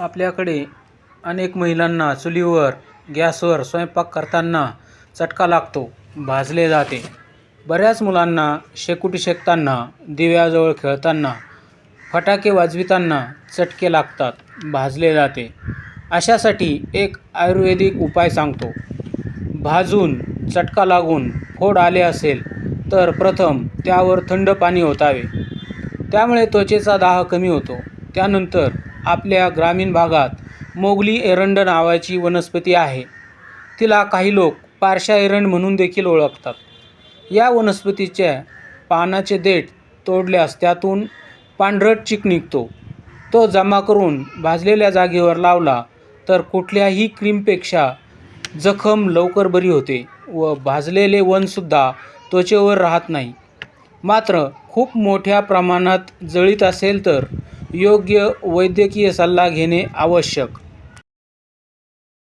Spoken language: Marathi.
आपल्याकडे अनेक महिलांना चुलीवर गॅसवर स्वयंपाक करताना चटका लागतो भाजले जाते. बऱ्याच मुलांना शेकोटी शेकताना दिव्याजवळ खेळताना फटाके वाजविताना चटके लागतात भाजले जाते. अशासाठी एक आयुर्वेदिक उपाय सांगतो. भाजून चटका लागून फोड आले असेल तर प्रथम त्यावर थंड पाणी ओतावे. त्यामुळे त्वचेचा दाह कमी होतो. त्यानंतर आपल्या ग्रामीण भागात मोगली एरंड नावाची वनस्पती आहे. तिला काही लोक पारशा एरंड म्हणून देखील ओळखतात. या वनस्पतीच्या पानाचे देठ तोडल्यास त्यातून पांढरट चिक निघतो. तो जमा करून भाजलेल्या जागेवर लावला तर कुठल्याही क्रीमपेक्षा जखम लवकर बरी होते व भाजलेले वनसुद्धा त्वचेवर राहत नाही. मात्र खूप मोठ्या प्रमाणात जळीत असेल तर योग्य वैद्यकीय सल्ला घेणे आवश्यक.